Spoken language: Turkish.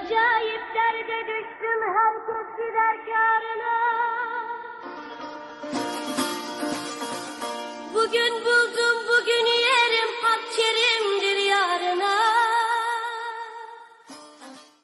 acayip derde düştüm herkes gider kârına. Bugün bu